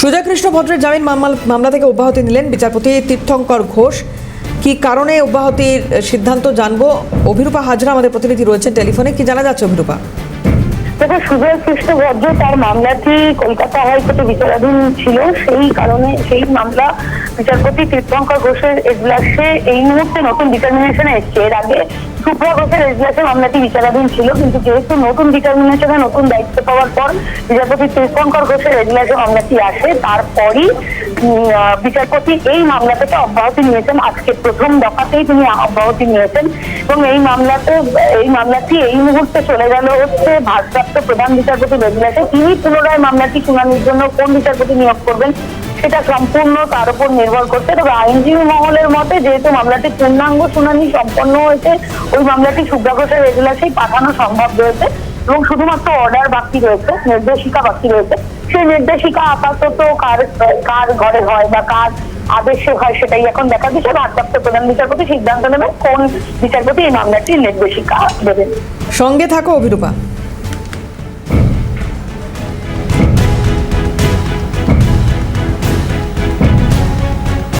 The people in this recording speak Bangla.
সুজয় কৃষ্ণ ভদ্রের জামিন মামলা থেকে অব্যাহতি নিলেন বিচারপতি তীর্থঙ্কর ঘোষ। কি কারণে অব্যাহতির সিদ্ধান্ত জানব? অভিরূপা হাজরা আমাদের প্রতিনিধি রয়েছেন টেলিফোনে। কি জানা যাচ্ছে অভিরূপা? দেখো সুজয় কৃষ্ণ ভদ্র তার মামলাটি কলকাতা হাইকোর্টে বিচারাধীন ছিল, সেই কারণে সেই মামলা বিচারপতি তীর্থঙ্কর ঘোষের এজলাসে এই মুহূর্তে নতুন ডিটারমিনেশনে এসছে। এর আগে সুপ্রা ঘোষের এজলাসে মামলাটি বিচারাধীন ছিল, কিন্তু যেহেতু নতুন ডিটারমিনেশনে নতুন দায়িত্ব পাওয়ার পর বিচারপতি তীর্থঙ্কর ঘোষের এজলাসে মামলাটি আসে, তারপরই বিচারপতি এই মামলা থেকে অব্যাহতি নিয়েছেন। আজকে প্রথম দফাতেই তিনি অব্যাহতি নিয়েছেন এবং এই মামলাতে, এই মামলাটি এই মুহূর্তে চলে গেল হচ্ছে ভারপ্রাপ্ত প্রধান বিচারপতি বেজলাসে তিনি পুনরায় মামলাটি শুনানির জন্য কোন বিচারপতি নিয়োগ করবেন সেটা সম্পূর্ণ তার উপর নির্ভর করছে। তবে আইনজীবী মহলের মতে, যেহেতু মামলাটি পূর্ণাঙ্গ শুনানি সম্পন্ন হয়েছে, ওই মামলাটি সুব্রা ঘোষের এজলাসেই পাঠানো সম্ভব রয়েছে এবং শুধুমাত্র অর্ডার বাকি রয়েছে, নির্দেশিকা বাকি রয়েছে। সেই নির্দেশিকা আপাতত কার কার ঘরে হয় বা কার আদেশে হয় সেটাই এখন দেখা দিচ্ছে। ভারপ্রাপ্ত প্রধান বিচারপতি সিদ্ধান্ত নেবেন কোন বিচারপতি এই মামলাটির নির্দেশিকা দেবেন। সঙ্গে থাকো অভিরূপা।